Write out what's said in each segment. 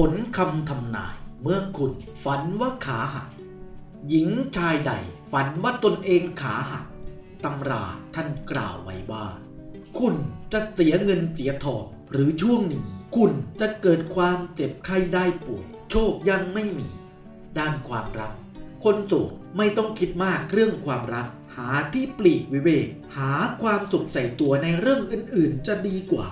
ผลคำทำนาย เมื่อคุณฝันว่าขาหัก หญิงชายใดฝันว่าตนเองขาหักตำราท่านกล่าวไว้ว่า คุณจะเสียเงินเสียทองหรือช่วงนี้คุณจะเกิดความเจ็บไข้ได้ป่วยโชคยังไม่มี ด้านความรัก คนโสดไม่ต้องคิดมากเรื่องความรัก หาที่ปลีกวิเวก หาความสุขใส่ตัวในเรื่องอื่นๆ จะดีกว่า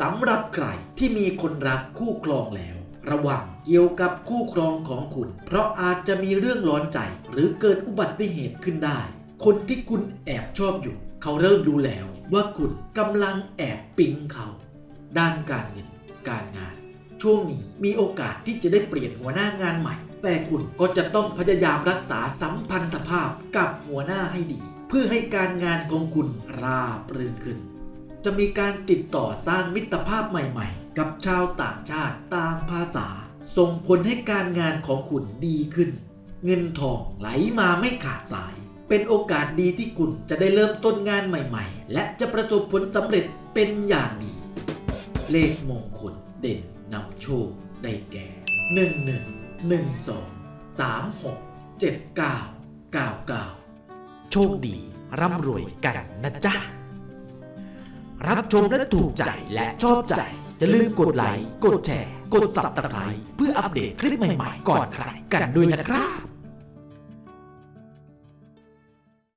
สำหรับใครที่มีคนรักคู่ครองแล้ว ระวังเกี่ยวกับคู่ครองของคุณ เพราะอาจจะมีเรื่องร้อนใจ หรือเกิดอุบัติเหตุขึ้นได้ คนที่คุณแอบชอบอยู่ เขาเริ่มรู้แล้วว่าคุณกำลังแอบปิ๊งเขา ด้านการเงินการงาน ช่วงนี้มีโอกาสที่จะได้เปลี่ยนหัวหน้างานใหม่ แต่คุณก็จะต้องพยายามรักษาสัมพันธภาพกับหัวหน้าให้ดี เพื่อให้การงานของคุณราบรื่นขึ้น จะมีการติดต่อสร้างมิตรภาพใหม่ๆ กับชาวต่างชาติต่างภาษา ส่งผลให้การงานของคุณดีขึ้น เงินทองไหลมาไม่ขาดสาย เป็นโอกาสดีที่คุณจะได้เริ่มต้นงานใหม่ๆ และจะประสบผลสำเร็จเป็นอย่างดี เลขมงคลเด่นนำโชคได้แก่ 1 1 1 2 3 6 7 9 9 9 โชคดีร่ำรวยกันนะจ๊ะ รับชมและถูกใจและชอบใจจะลืมกดไลค์กดแชร์ กด subscribe เพื่ออัปเดตคลิปใหม่ๆ ก่อนใครกันด้วยนะครับ